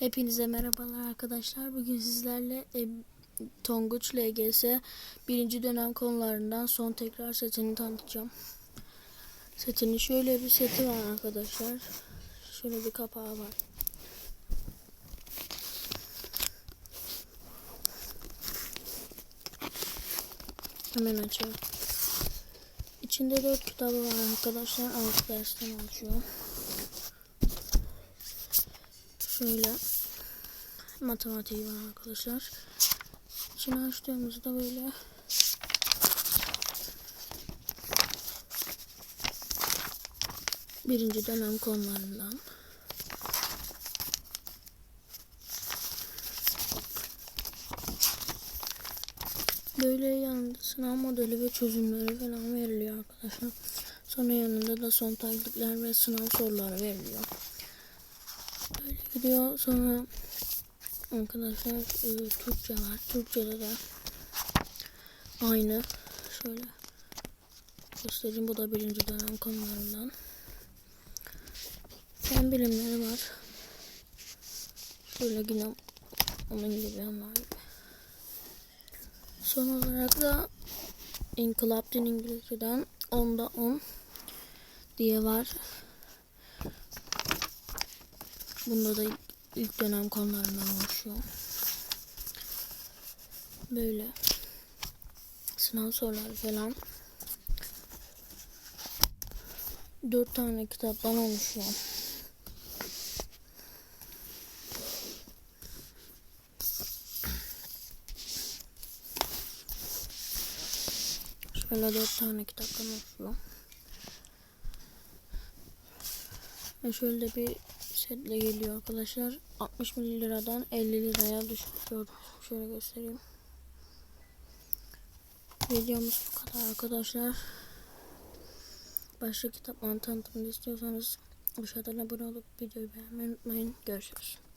Hepinize merhabalar arkadaşlar. Bugün sizlerle e, Tonguç LGS birinci dönem konularından son tekrar setini tanıtacağım. Setinin şöyle bir seti var arkadaşlar. Şöyle bir kapağı var. Hemen açalım. İçinde dört kitabı var arkadaşlar. Altı dersten oluşuyor. Şöyle matematiği var arkadaşlar. İçini açtığımızda böyle birinci dönem konularından böyle yanında sınav modeli ve çözümleri falan veriliyor arkadaşlar. Sonra yanında da son taktikler ve sınav soruları veriliyor. Böyle gidiyor. Sonra arkadaşlar e, Türkçe var. Türkçe'de de aynı. Şöyle göstereyim. Bu da birinci dönem konularından. Fen bilimleri var. Şöyle yine onun gibi onlar gibi. Son olarak da İnkılap Din İngilizce'den 10'da 10 diye var. Bunda da ilk dönem konularından oluşuyor. Böyle sınav soruları falan. Dört tane kitaptan oluşuyor. Şöyle dört tane kitaptan oluşuyor. Ve şöyle bir setle geliyor arkadaşlar. 60 liradan 50 liraya düşüyor. Şöyle göstereyim. Videomuz bu kadar arkadaşlar. Başka kitapların tanıtımını istiyorsanız aşağıdan abone olup videoyu beğenmeyi unutmayın. Görüşürüz.